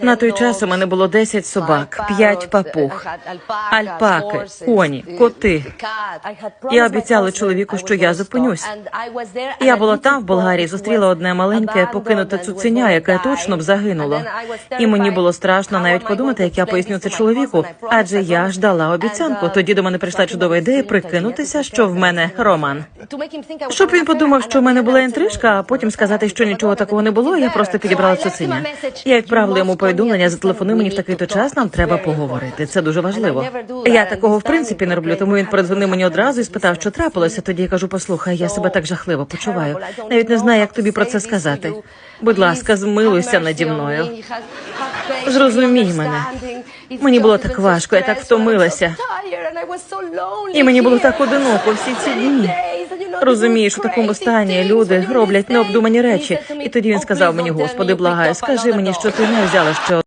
На той час у мене було 10 собак, 5 папуг, альпаки, коні, коти. Я обіцяла чоловіку, що я зупинюсь. Я була там, в Болгарії, зустріла одне маленьке покинуте цуценя, яке точно б загинуло. І мені було страшно навіть подумати, як я поясню це чоловіку, адже я ж дала обіцянку. Тоді до мене прийшла чудова ідея прикинутися, що в мене роман. Щоб він подумав, що в мене була інтрижка, а потім сказати, що нічого такого не було. Я просто підібрала цуценя. Я відправила йому повідомлення, зателефонуй мені в такий-то час. Нам треба поговорити. Це дуже важливо. Я такого в принципі не роблю, тому він передзвонив мені одразу і спитав, що трапилося. Тоді я кажу: послухай, я себе так жахливо почуваю. Навіть не знаю, як тобі про це сказати. Будь ласка, змилуйся наді мною. Зрозумій мене. Мені було так важко, я так втомилася. І мені було так одиноко всі ці дні. Розумієш, у такому стані люди роблять необдумані речі. І тоді він сказав мені, господи, благаю, скажи мені, що ти не взяла ще